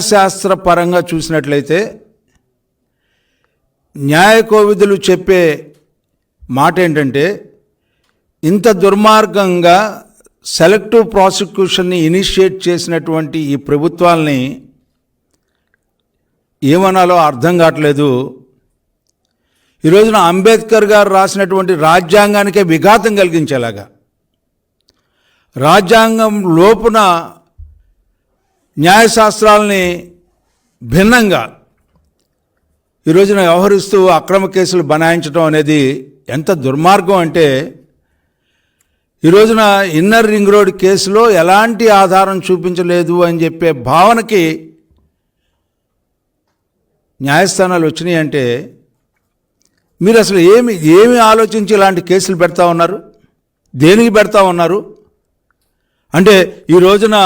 శాస్త్ర పరంగా చూసినట్లయితే న్యాయకోవిధులు చెప్పే మాట ఏంటంటే ఇంత దుర్మార్గంగా సెలెక్టివ్ ప్రాసిక్యూషన్ని ఇనిషియేట్ చేసినటువంటి ఈ ప్రభుత్వాల్ని ఏమనాలో అర్థం కావట్లేదు. ఈ రోజున అంబేద్కర్ గారు రాసినటువంటి రాజ్యాంగానికే విఘాతం కలిగించేలాగా రాజ్యాంగం లోపున న్యాయశాస్త్రాలని భిన్నంగా ఈ రోజున వ్యవహరిస్తూ అక్రమ కేసులు బనాయించడం అనేది ఎంత దుర్మార్గం అంటే ఈ రోజున ఇన్నర్ రింగ్ రోడ్ కేసులో ఎలాంటి ఆధారం చూపించలేదు అని చెప్పే భావనకి న్యాయస్థానాలు వచ్చినాయి అంటే మీరు అసలు ఏమి ఏమి ఆలోచించి ఇలాంటి కేసులు పెడతా ఉన్నారు? దేనికి పెడతా ఉన్నారు? అంటే ఈ రోజున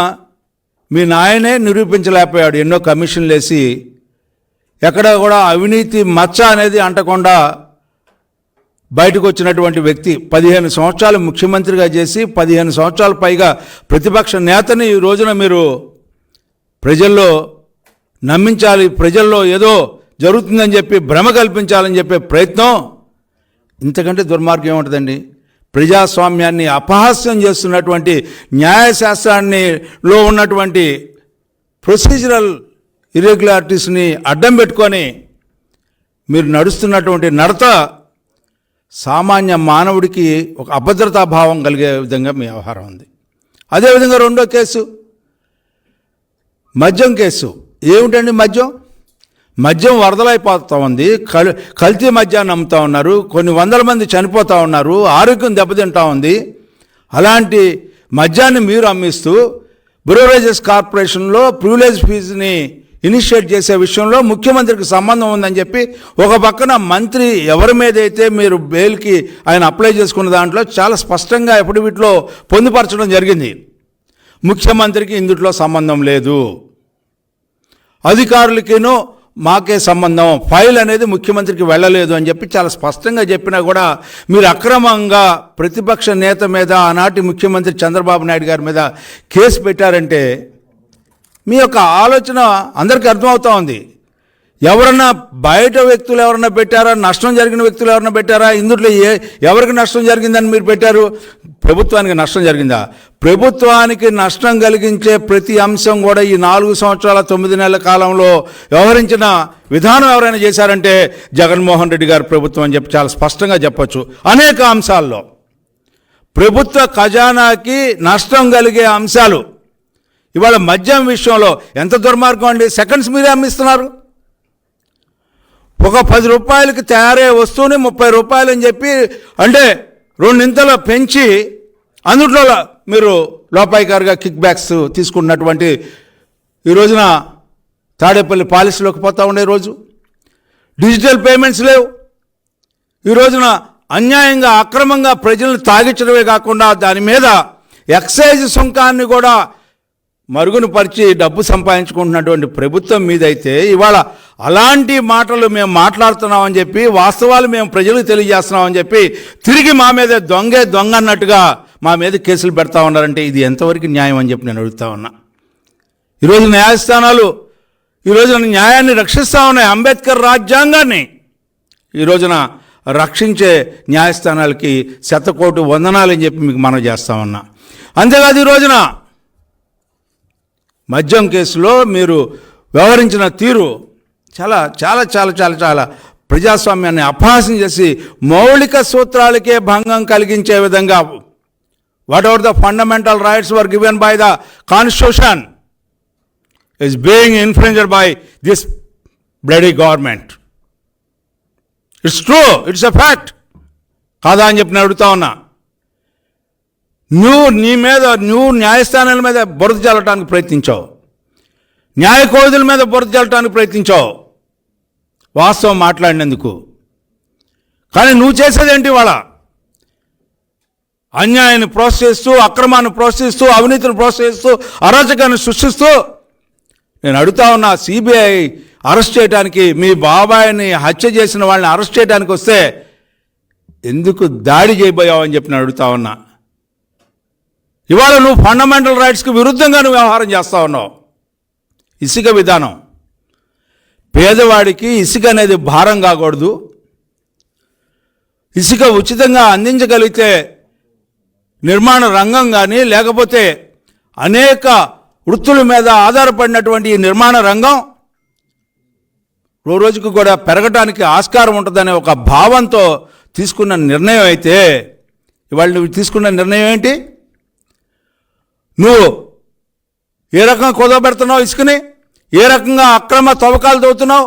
మీ నాయనే నిరూపించలేకపోయాడు. ఎన్నో కమిషన్లు వేసి ఎక్కడ కూడా అవినీతి మచ్చ అనేది అంటకుండా బయటకు వచ్చినటువంటి వ్యక్తి పదిహేను సంవత్సరాలు ముఖ్యమంత్రిగా చేసి పదిహేను సంవత్సరాల పైగా ప్రతిపక్ష నేతని ఈ రోజున మీరు ప్రజల్లో నమ్మించాలి. ప్రజల్లో ఏదో జరుగుతుందని చెప్పి భ్రమ కల్పించాలని చెప్పే ప్రయత్నం ఇంతకంటే దుర్మార్గం ఏముంటుందండి? ప్రజాస్వామ్యాన్ని అపహాస్యం చేస్తున్నటువంటి న్యాయశాస్త్రాన్ని లో ఉన్నటువంటి ప్రొసీజరల్ ఇర్రెగ్యులారిటీస్ని అడ్డం పెట్టుకొని మీరు నడుస్తున్నటువంటి నడత సామాన్య మానవుడికి ఒక అభద్రతా భావం కలిగే విధంగా మీ వ్యవహారం ఉంది. అదేవిధంగా రెండో కేసు మద్యం కేసు. ఏమిటండి మద్యం? మద్యం వరదలైపోతూ ఉంది. కల్ కల్తీ మద్యాన్ని అమ్ముతా ఉన్నారు. కొన్ని వందల మంది చనిపోతూ ఉన్నారు. ఆరోగ్యం దెబ్బతింటా ఉంది. అలాంటి మద్యాన్ని మీరు అమ్మిస్తూ బ్యూరేజెస్ కార్పొరేషన్లో ప్రివిలేజ్ ఫీజుని ఇనిషియేట్ చేసే విషయంలో ముఖ్యమంత్రికి సంబంధం ఉందని చెప్పి ఒక పక్కన మంత్రి ఎవరి మీద అయితే మీరు బెయిల్కి ఆయన అప్లై చేసుకున్న దాంట్లో చాలా స్పష్టంగా ఎప్పుడు వీటిలో పొందుపరచడం జరిగింది. ముఖ్యమంత్రికి ఇందుట్లో సంబంధం లేదు. అధికారులకేనో మాకే సంబంధం. ఫైల్ అనేది ముఖ్యమంత్రికి వెళ్ళలేదు అని చెప్పి చాలా స్పష్టంగా చెప్పినా కూడా మీరు అక్రమంగా ప్రతిపక్ష నేత మీద ఆనాటి ముఖ్యమంత్రి చంద్రబాబు నాయుడు గారి మీద కేసు పెట్టారంటే మీ యొక్క ఆలోచన అందరికీ అర్థమవుతా ఉంది. ఎవరన్నా బయట వ్యక్తులు ఎవరన్నా పెట్టారా? నష్టం జరిగిన వ్యక్తులు ఎవరన్నా పెట్టారా? ఇందులో ఏ ఎవరికి నష్టం జరిగిందని మీరు పెట్టారు? ప్రభుత్వానికి నష్టం జరిగిందా? ప్రభుత్వానికి నష్టం కలిగించే ప్రతి అంశం కూడా ఈ నాలుగు సంవత్సరాల తొమ్మిది నెలల కాలంలో వ్యవహరించిన విధానం ఎవరైనా చేశారంటే జగన్మోహన్ రెడ్డి గారు ప్రభుత్వం అని చెప్పి చాలా స్పష్టంగా చెప్పచ్చు. అనేక అంశాల్లో. ప్రభుత్వ ఖజానాకి నష్టం కలిగే అంశాలు. ఇవాళ మద్యం విషయంలో ఎంత దుర్మార్గం అండి? సెకండ్స్ మీరే అమ్మిస్తున్నారు. ఒక పది రూపాయలకి తయారయ్యే వస్తువుని ముప్పై రూపాయలు అని చెప్పి అంటే రెండింతలు పెంచి అందుట్లో మీరు లోపాయికారుగా కిక్ బ్యాక్స్ తీసుకున్నటువంటి ఈ రోజున తాడేపల్లి పాలసీలోకి పోతా ఉండే రోజు. డిజిటల్ పేమెంట్స్ లేవు. ఈ రోజున అన్యాయంగా అక్రమంగా ప్రజలను తాగించడమే కాకుండా దాని మీద ఎక్సైజ్ సుంకాన్ని కూడా మరుగును పరిచి డబ్బు సంపాదించుకుంటున్నటువంటి ప్రభుత్వం మీదైతే ఇవాళ అలాంటి మాటలు మేము మాట్లాడుతున్నామని చెప్పి వాస్తవాలు మేము ప్రజలకు తెలియజేస్తున్నామని చెప్పి తిరిగి మా మీద దొంగే దొంగ అన్నట్టుగా మా మీద కేసులు పెడతా ఉన్నారంటే ఇది ఎంతవరకు న్యాయం అని చెప్పి నేను అడుగుతా ఉన్నా. ఈరోజు న్యాయస్థానాలు ఈ రోజున న్యాయాన్ని రక్షిస్తూ ఉన్నాయి అంబేద్కర్ రాజ్యాంగాన్ని ఈ రోజున రక్షించే న్యాయస్థానాలకి శతకోటి వందనాలని చెప్పి మీకు మనం చేస్తా ఉన్నా. అంతేకాదు ఈ రోజున మద్యం కేసులో మీరు వ్యవహరించిన తీరు చాలా చాలా చాలా చాలా చాలా ప్రజాస్వామ్యాన్ని అపహాసం చేసి మౌలిక సూత్రాలకే భంగం కలిగించే విధంగా. Whatever the fundamental rights were given by the constitution is being influenced by this bloody government it's true it's a fact కాదా అని చెప్పి నేను అడుగుతా ఉన్నా. నువ్వు నీ మీద నువ్వు న్యాయస్థానాల మీద బురద చల్లటానికి ప్రయత్నించావు. న్యాయ కోవిదుల మీద బురద చల్లటానికి ప్రయత్నించావు. వాస్తవం మాట్లాడినందుకు. కానీ నువ్వు చేసేదేంటి వాళ్ళ అన్యాయాన్ని ప్రోత్సహిస్తూ అక్రమాన్ని ప్రోత్సహిస్తూ అవినీతిని ప్రోత్సహిస్తూ అరాచకాన్ని సృష్టిస్తూ నేను అడుగుతా ఉన్నా సిబిఐ అరెస్ట్ చేయడానికి మీ బాబాయిని హత్య చేసిన వాళ్ళని అరెస్ట్ చేయడానికి వస్తే ఎందుకు దాడి చేయబోయావు అని చెప్పి నేను అడుగుతా ఉన్నా. ఇవాళ నువ్వు ఫండమెంటల్ రైట్స్కి విరుద్ధంగా నువ్వు వ్యవహారం చేస్తా ఉన్నావు. ఇసుక విధానం. పేదవాడికి ఇసుక అనేది భారం కాకూడదు. ఇసుక ఉచితంగా అందించగలిగితే నిర్మాణ రంగం కానీ లేకపోతే అనేక వృత్తుల మీద ఆధారపడినటువంటి ఈ నిర్మాణ రంగం రోజుకు కూడా పెరగటానికి ఆస్కారం ఉంటుందనే ఒక భావంతో తీసుకున్న నిర్ణయం అయితే ఇవాళ నువ్వు తీసుకున్న నిర్ణయం ఏంటి? నువ్వు ఏ రకంగా కుదవబెడుతున్నావు ఇసుకని? ఏ రకంగా అక్రమ తవ్వకాలు తవ్వుతున్నావు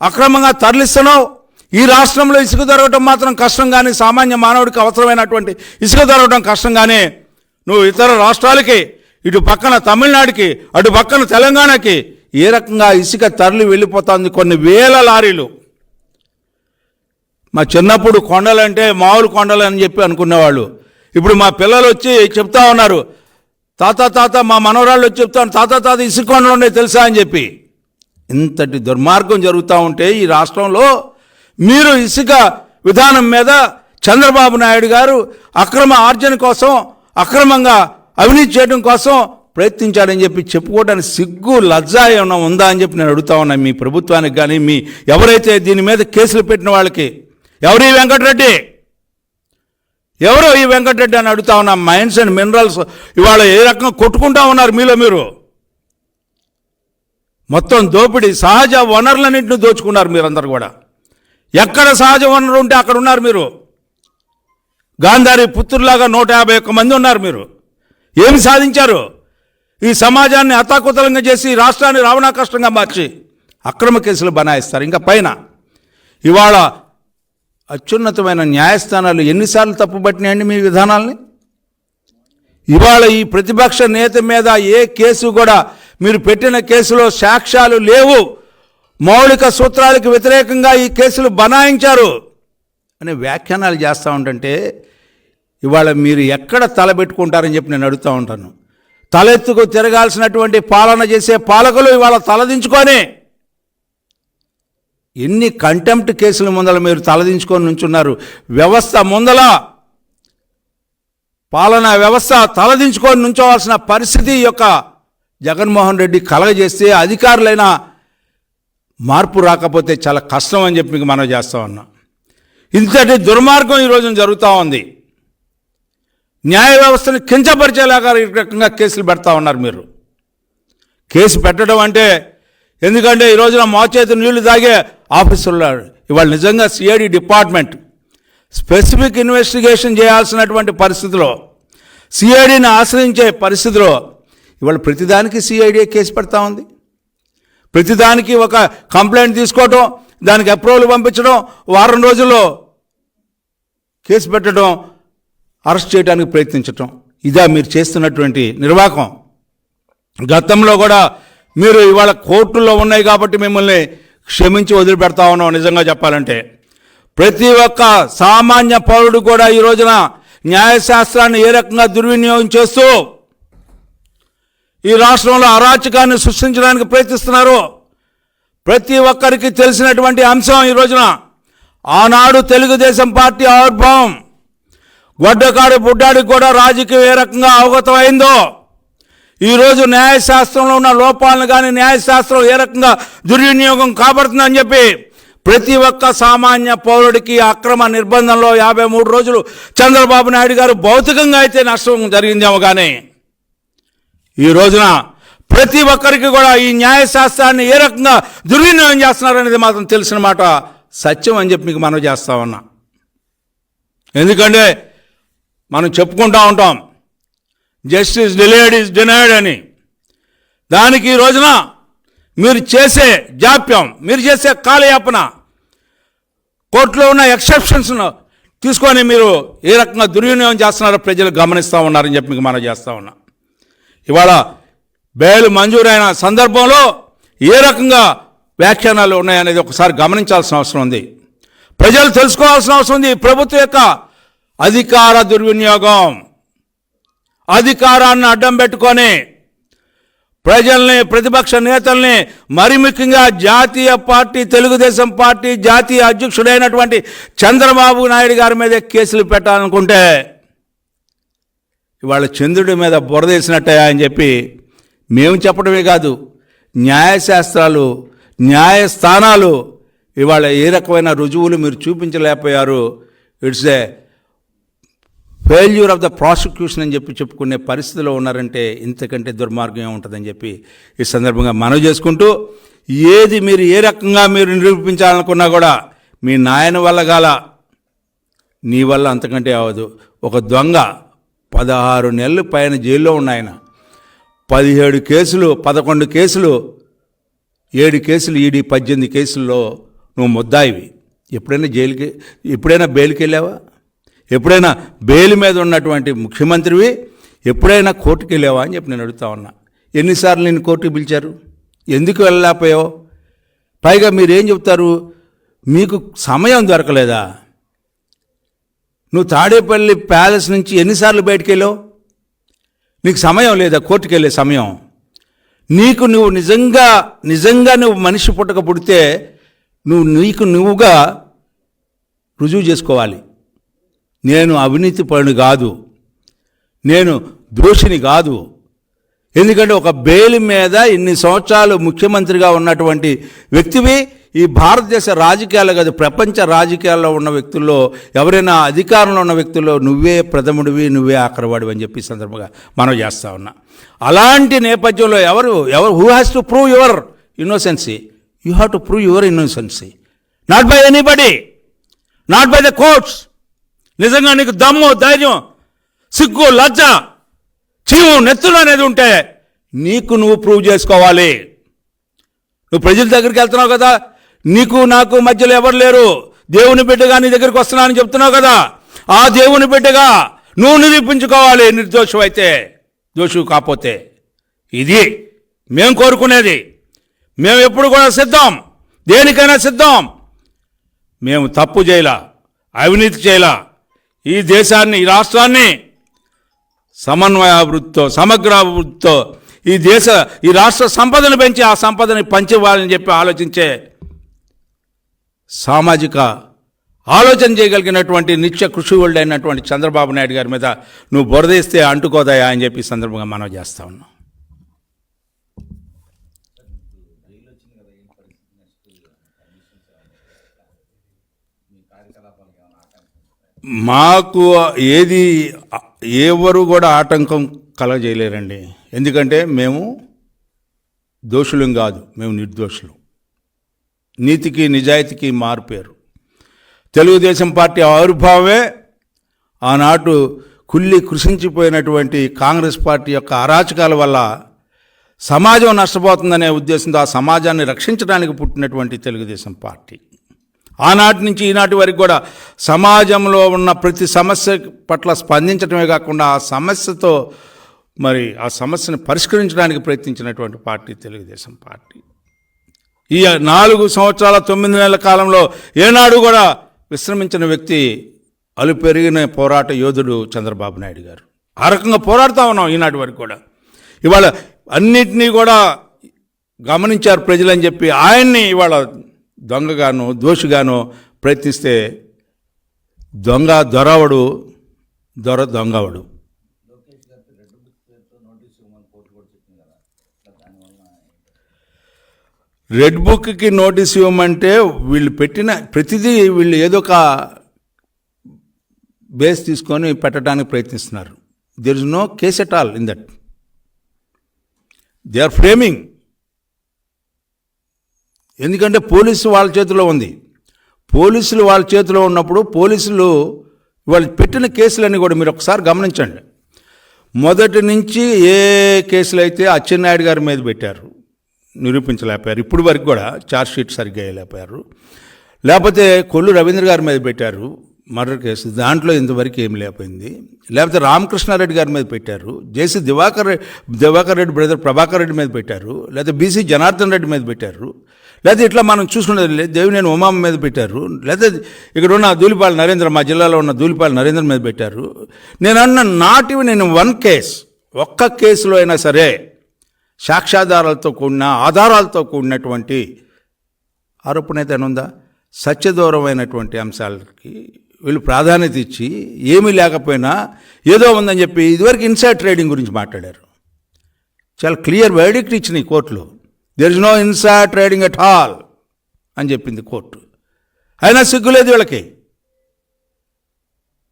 అక్రమంగా తరలిస్తున్నావు? ఈ రాష్ట్రంలో ఇసుక దొరకటం మాత్రం కష్టం కానీ సామాన్య మానవుడికి అవసరమైనటువంటి ఇసుక దొరకటం కష్టం కానీ నువ్వు ఇతర రాష్ట్రాలకి ఇటు పక్కన తమిళనాడుకి అటు పక్కన తెలంగాణకి ఏ రకంగా ఇసుక తరలి వెళ్ళిపోతుంది కొన్ని వేల లారీలు. మా చిన్నప్పుడు కొండలంటే మామూలు కొండలు అని చెప్పి అనుకునేవాళ్ళు. ఇప్పుడు మా పిల్లలు వచ్చి చెప్తా ఉన్నారు తాత తాత మా మనవరాళ్ళు వచ్చి చెప్తాను తాత తాత ఇసుకొండలు ఉన్నాయి తెలుసా అని చెప్పి. ఇంతటి దుర్మార్గం జరుగుతూ ఉంటే ఈ రాష్ట్రంలో మీరు ఇసుక విధానం మీద చంద్రబాబు నాయుడు గారు అక్రమ ఆర్జన కోసం అక్రమంగా అవినీతి చేయడం కోసం ప్రయత్నించాడని చెప్పి చెప్పుకోవడానికి సిగ్గు లజ్జ ఏమైనా ఉందా అని చెప్పి నేను అడుగుతా ఉన్నా మీ ప్రభుత్వానికి కానీ మీ ఎవరైతే దీని మీద కేసులు పెట్టిన వాళ్ళకి. ఎవరి వెంకటరెడ్డి? ఎవరో ఈ వెంకటరెడ్డి అని అడుగుతా ఉన్నా మైన్స్ అండ్ మినరల్స్ ఇవాళ ఏ రకంగా కొట్టుకుంటా ఉన్నారు మీలో మీరు? మొత్తం దోపిడీ సహజ వనరులన్నింటిని దోచుకున్నారు మీరందరూ కూడా. ఎక్కడ సహజ వనరు ఉంటే అక్కడ ఉన్నారు మీరు? గాంధారి పుత్రులాగా నూట యాభై ఒక్క మంది ఉన్నారు మీరు. ఏమి సాధించారు? ఈ సమాజాన్ని అతాకుతలంగా చేసి ఈ రాష్ట్రాన్ని రావణా కష్టంగా మార్చి అక్రమ కేసులు బనాయిస్తారు. ఇంకా పైన ఇవాళ అత్యున్నతమైన న్యాయస్థానాలు ఎన్నిసార్లు తప్పుపట్టినాయండి మీ విధానాల్ని? ఇవాళ ఈ ప్రతిపక్ష నేత మీద ఏ కేసు కూడా మీరు పెట్టిన కేసులో సాక్ష్యాలు లేవు. మౌలిక సూత్రాలకు వ్యతిరేకంగా ఈ కేసులు బనాయించారు. అనే వ్యాఖ్యానాలు చేస్తూ ఉంటుంటే ఇవాళ మీరు ఎక్కడ తలబెట్టుకుంటారని చెప్పి నేను అడుగుతూ ఉంటాను. తలెత్తుకు తిరగాల్సినటువంటి పాలన చేసే పాలకులు ఇవాళ తలదించుకొని ఎన్ని కంటెంప్ట్ కేసుల ముందల మీరు తలదించుకొని నుంచున్నారు? వ్యవస్థ ముందల పాలనా వ్యవస్థ తలదించుకొని నుంచోవాల్సిన పరిస్థితి యొక్క జగన్మోహన్ రెడ్డి కలగజేస్తే అధికారులైన మార్పు రాకపోతే చాలా కష్టం అని చెప్పి మీకు మనం చేస్తా ఉన్నాం. ఇంతటి దుర్మార్గం ఈరోజు జరుగుతూ ఉంది. న్యాయ వ్యవస్థను కించపరిచేలాగా ఈ రకంగా కేసులు పెడతా ఉన్నారు మీరు. కేసు పెట్టడం అంటే ఎందుకంటే ఈ రోజున మోచేతి నీళ్ళు తాగే ఆఫీసులు ఇవాళ నిజంగా సిఐడి డిపార్ట్మెంట్ స్పెసిఫిక్ ఇన్వెస్టిగేషన్ చేయాల్సినటువంటి పరిస్థితిలో సిఐడిని ఆశ్రయించే పరిస్థితిలో ఇవాళ ప్రతిదానికి సిఐడి కేసు పెడతా ఉంది. ప్రతిదానికి ఒక కంప్లైంట్ తీసుకోవటం దానికి అప్రూవల్ పంపించడం వారం రోజుల్లో కేసు పెట్టడం అరెస్ట్ చేయడానికి ప్రయత్నించటం. ఇదా మీరు చేస్తున్నటువంటి నిర్వాహకం. గతంలో కూడా మీరు ఇవాళ కోర్టుల్లో ఉన్నాయి కాబట్టి మిమ్మల్ని క్షమించి వదిలిపెడతా ఉన్నాం నిజంగా చెప్పాలంటే. ప్రతి ఒక్క సామాన్య పౌరుడు కూడా ఈ రోజున న్యాయశాస్త్రాన్ని ఏ రకంగా దుర్వినియోగం చేస్తూ ఈ రాష్ట్రంలో అరాచకాన్ని సృష్టించడానికి ప్రయత్నిస్తున్నారు. ప్రతి ఒక్కరికి తెలిసినటువంటి అంశం ఈ రోజున ఆనాడు తెలుగుదేశం పార్టీ ఆవిర్భావం. గొడ్డకాడు బుడ్డాడికి కూడా రాజకీయం ఏ రకంగా అవగతమైందో ఈరోజు న్యాయశాస్త్రంలో ఉన్న లోపాలను కానీ న్యాయశాస్త్రం ఏ రకంగా దుర్వినియోగం కాబడుతుందని చెప్పి ప్రతి ఒక్క సామాన్య పౌరుడికి అక్రమ నిర్బంధంలో యాభై మూడు రోజులు చంద్రబాబు నాయుడు గారు భౌతికంగా అయితే నష్టం జరిగిందేమో కానీ ఈ రోజున ప్రతి ఒక్కరికి కూడా ఈ న్యాయశాస్త్రాన్ని ఏ రకంగా దుర్వినియోగం చేస్తున్నారనేది మాత్రం తెలిసిన మాట సత్యం అని చెప్పి మీకు మనం చేస్తా ఉన్నా. ఎందుకంటే మనం చెప్పుకుంటా ఉంటాం జస్టిస్ డిలేడ్ ఈజ్ డినైడ్ అని. దానికి ఈ రోజున మీరు చేసే జాప్యం మీరు చేసే కాలయాపన కోర్టులో ఉన్న ఎక్సెప్షన్స్ను తీసుకొని మీరు ఏ రకంగా దుర్వినియోగం చేస్తున్నారో ప్రజలు గమనిస్తూ ఉన్నారని చెప్పి మీకు మనం చేస్తా ఉన్నా. ఇవాళ బెయిల్ మంజూరైన సందర్భంలో ఏ రకంగా వ్యాఖ్యానాలు ఉన్నాయనేది ఒకసారి గమనించాల్సిన అవసరం ఉంది. ప్రజలు తెలుసుకోవాల్సిన అవసరం ఉంది. ప్రభుత్వం యొక్క అధికార దుర్వినియోగం. అధికారాన్ని అడ్డం పెట్టుకొని ప్రజల్ని ప్రతిపక్ష నేతల్ని మరి ముఖ్యంగా జాతీయ పార్టీ తెలుగుదేశం పార్టీ జాతీయ అధ్యక్షుడైనటువంటి చంద్రబాబు నాయుడు గారి మీద కేసులు పెట్టాలనుకుంటే ఇవాళ చంద్రుడి మీద బురదేసినట్టే అని చెప్పి మేము చెప్పడమే కాదు న్యాయశాస్త్రాలు న్యాయస్థానాలు ఇవాళ ఏ రకమైన రుజువులు మీరు చూపించలేకపోయారు. It's a failure of the prosecution అని చెప్పి చెప్పుకునే పరిస్థితిలో ఉన్నారంటే ఇంతకంటే దుర్మార్గం ఉంటుందని చెప్పి ఈ సందర్భంగా మనవి చేసుకుంటూ ఏది మీరు ఏ రకంగా మీరు నిరూపించాలనుకున్నా కూడా మీ నాయన వల్ల గాల నీ వల్ల అంతకంటే అవ్వదు. ఒక దొంగ పదహారు నెలలు పైన జైల్లో ఉన్నాయన పదిహేడు కేసులు పదకొండు కేసులు ఏడు కేసులు ఈడీ పద్దెనిమిది కేసుల్లో నువ్వు ముద్దాయివి. ఎప్పుడైనా జైలుకి ఎప్పుడైనా బెయిల్కి వెళ్ళావా? ఎప్పుడైనా బెయిల్ మీద ఉన్నటువంటి ముఖ్యమంత్రివి ఎప్పుడైనా కోర్టుకి వెళ్ళావా అని చెప్పి నేను అడుగుతా ఉన్నా. ఎన్నిసార్లు నేను కోర్టుకి పిలిచారు? ఎందుకు వెళ్ళలేకపోయావు? పైగా మీరేం చెప్తారు? మీకు సమయం దొరకలేదా? నువ్వు తాడేపల్లి ప్యాలెస్ నుంచి ఎన్నిసార్లు బయటికి వెళ్ళావు? నీకు సమయం లేదా కోర్టుకి వెళ్ళే సమయం? నీకు నువ్వు నిజంగా నిజంగా నువ్వు మనిషి పుట్టక పుడితే నువ్వు నీకు నువ్వుగా రుజువు చేసుకోవాలి. నేను అవినీతి పరుని కాదు. నేను దోషిని కాదు. ఎందుకంటే ఒక బెయిల్ మీద ఇన్ని సంవత్సరాలు ముఖ్యమంత్రిగా ఉన్నటువంటి వ్యక్తివి ఈ భారతదేశ రాజకీయాలు కాదు ప్రపంచ రాజకీయాల్లో ఉన్న వ్యక్తుల్లో ఎవరైనా అధికారంలో ఉన్న వ్యక్తుల్లో నువ్వే ప్రథముడివి నువ్వే ఆఖరవాడివి అని చెప్పి సందర్భంగా మనం చేస్తా ఉన్నా. అలాంటి నేపథ్యంలో ఎవరు ఎవరు who has to prove your innocency you have to prove your innocency not by anybody not by the courts నిజంగా నీకు దమ్ము ధైర్యం సిగ్గు లజ్జ చీము నెత్తులు అనేది ఉంటే నీకు నువ్వు ప్రూవ్ చేసుకోవాలి. నువ్వు ప్రజల దగ్గరికి వెళ్తున్నావు కదా. నీకు నాకు మధ్యలో ఎవరు లేరు. దేవుని బిడ్డగా నీ దగ్గరికి వస్తున్నానని చెప్తున్నావు కదా. ఆ దేవుని బిడ్డగా నువ్వు నిరూపించుకోవాలి. నిర్దోషం అయితే దోషు కాకపోతే. ఇది మేము కోరుకునేది. మేము ఎప్పుడు కూడా సిద్ధం. దేనికైనా సిద్ధం. మేము తప్పు చేయలా అవినీతి చేయలా. ఈ దేశాన్ని ఈ రాష్ట్రాన్ని సమన్వయాభివృద్ధితో సమగ్రాభివృద్ధితో సమగ్ర ఈ దేశ ఈ రాష్ట్ర సంపదను పెంచి ఆ సంపదని పంచివ్వాలని చెప్పి ఆలోచించే సామాజిక ఆలోచన చేయగలిగినటువంటి నిత్య కృషి చంద్రబాబు నాయుడు గారి మీద నువ్వు బురదేస్తే అంటుకోదాయా అని చెప్పి సందర్భంగా మనం చేస్తా ఉన్నాం. మాకు ఏది ఎవరు కూడా ఆటంకం కలగజేయలేరండి. ఎందుకంటే మేము దోషులం కాదు మేము నిర్దోషులు. నీతికి నిజాయితీకి మారుపేరు. తెలుగుదేశం పార్టీ ఆవిర్భావమే ఆనాటు కుల్లి కృషించిపోయినటువంటి కాంగ్రెస్ పార్టీ యొక్క అరాచకాల వల్ల సమాజం నష్టపోతుందనే ఉద్దేశంతో ఆ సమాజాన్ని రక్షించడానికి పుట్టినటువంటి తెలుగుదేశం పార్టీ. ఆనాటి నుంచి ఈనాటి వరకు కూడా సమాజంలో ఉన్న ప్రతి సమస్య పట్ల స్పందించడమే కాకుండా ఆ సమస్యతో మరి ఆ సమస్యను పరిష్కరించడానికి ప్రయత్నించినటువంటి పార్టీ తెలుగుదేశం పార్టీ. ఈ నాలుగు సంవత్సరాల తొమ్మిది నెలల కాలంలో ఏనాడు కూడా విశ్రమించిన వ్యక్తి అలు పెరిగిన పోరాట యోధుడు చంద్రబాబు నాయుడు గారు. ఆ రకంగా పోరాడుతూ ఉన్నాం ఈనాటి వరకు కూడా. ఇవాళ అన్నిటినీ కూడా గమనించారు ప్రజలని చెప్పి ఆయన్ని ఇవాళ దొంగగాను దోషిగాను ప్రయత్నిస్తే దొంగ దొరవడు దొర దొంగవడు. రెడ్ బుక్కి నోటీస్ ఇవ్వమంటే వీళ్ళు పెట్టిన ప్రతిదీ వీళ్ళు ఏదో ఒక బేస్ తీసుకొని పెట్టడానికి ప్రయత్నిస్తున్నారు. There is no case at all in that they are framing ఎందుకంటే పోలీసు వాళ్ళ చేతిలో ఉంది. పోలీసులు వాళ్ళ చేతిలో ఉన్నప్పుడు పోలీసులు వాళ్ళు పెట్టిన కేసులన్నీ కూడా మీరు ఒకసారి గమనించండి. మొదటి నుంచి ఏ కేసులు అయితే అచ్చెన్నాయుడు గారి మీద పెట్టారు నిరూపించలేకపోయారు ఇప్పుడు వరకు కూడా ఛార్జ్ షీట్ సరిగ్గా వేయలేకపోయారు. లేకపోతే కొల్లు రవీంద్ర గారి మీద పెట్టారు మర్డర్ కేసు దాంట్లో ఇంతవరకు ఏం లేకపోయింది. లేకపోతే రామకృష్ణారెడ్డి గారి మీద పెట్టారు జేసీ దివాకర్ రెడ్డి దివాకర్ రెడ్డి బ్రదర్ ప్రభాకర్ రెడ్డి మీద పెట్టారు లేకపోతే బీసీ జనార్దన్ రెడ్డి మీద పెట్టారు. లేకపోతే ఇట్లా మనం చూసుకునేది దేవుని నేను ఉమామ మీద పెట్టారు లేకపోతే ఇక్కడ ఉన్న దూలిపాల నరేంద్ర మా జిల్లాలో ఉన్న దూలిపాల నరేంద్ర మీద పెట్టారు. నేను అన్న నాటివి నేను వన్ కేస్ ఒక్క కేసులో అయినా సరే సాక్ష్యాధారాలతో కూడిన ఆధారాలతో కూడినటువంటి ఆరోపణ అయితే ఉందా? సత్యదూరమైనటువంటి అంశాలకి వీళ్ళు ప్రాధాన్యత ఇచ్చి ఏమీ లేకపోయినా ఏదో ఉందని చెప్పి ఇదివరకు ఇన్సైడ్ ట్రేడింగ్ గురించి మాట్లాడారు. చాలా క్లియర్ వర్డిక్ట్ ఇచ్చిన ఈ కోర్టులో. There is no inside trading at all అని చెప్పింది కోర్టు. అయినా సిగ్గులేదు వీళ్ళకి.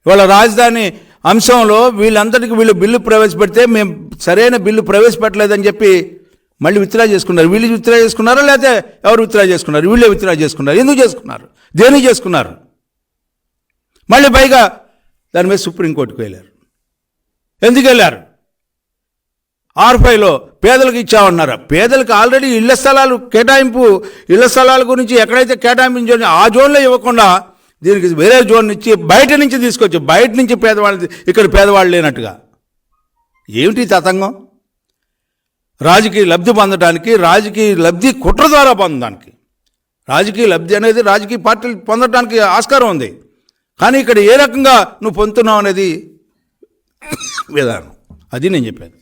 ఇవాళ రాజధాని అంశంలో వీళ్ళందరికీ వీళ్ళు బిల్లు ప్రవేశపెడితే మేము సరైన బిల్లు ప్రవేశపెట్టలేదని చెప్పి మళ్ళీ విత్డ్రా చేసుకున్నారు. వీళ్ళు విత్డ్రా చేసుకున్నారా లేకపోతే ఎవరు విత్డ్రా చేసుకున్నారు? వీళ్ళే విత్డ్రా చేసుకున్నారు. ఎందుకు చేసుకున్నారు? దేనికి చేసుకున్నారు? మళ్ళీ పైగా దాని మీద సుప్రీంకోర్టుకు వెళ్ళారు. ఎందుకు వెళ్ళారు? ఆర్ ఫైవ్లో పేదలకు ఇచ్చామన్నారు. పేదలకు ఆల్రెడీ ఇళ్ళ స్థలాలు కేటాయింపు ఇళ్ళ స్థలాల గురించి ఎక్కడైతే కేటాయింపు ఆ జోన్లో ఇవ్వకుండా దీనికి వేరే జోన్ ఇచ్చి బయట నుంచి తీసుకొచ్చి బయట నుంచి పేదవాళ్ళు ఇక్కడ పేదవాళ్ళు లేనట్టుగా. ఏమిటి తతంగం? రాజకీయ లబ్ధి పొందడానికి రాజకీయ లబ్ధి కుట్ర ద్వారా పొందడానికి. రాజకీయ లబ్ధి అనేది రాజకీయ పార్టీలు పొందడానికి ఆస్కారం ఉంది. కానీ ఇక్కడ ఏ రకంగా నువ్వు పొందుతున్నావు అనేది విధానం. అది నేను చెప్పాను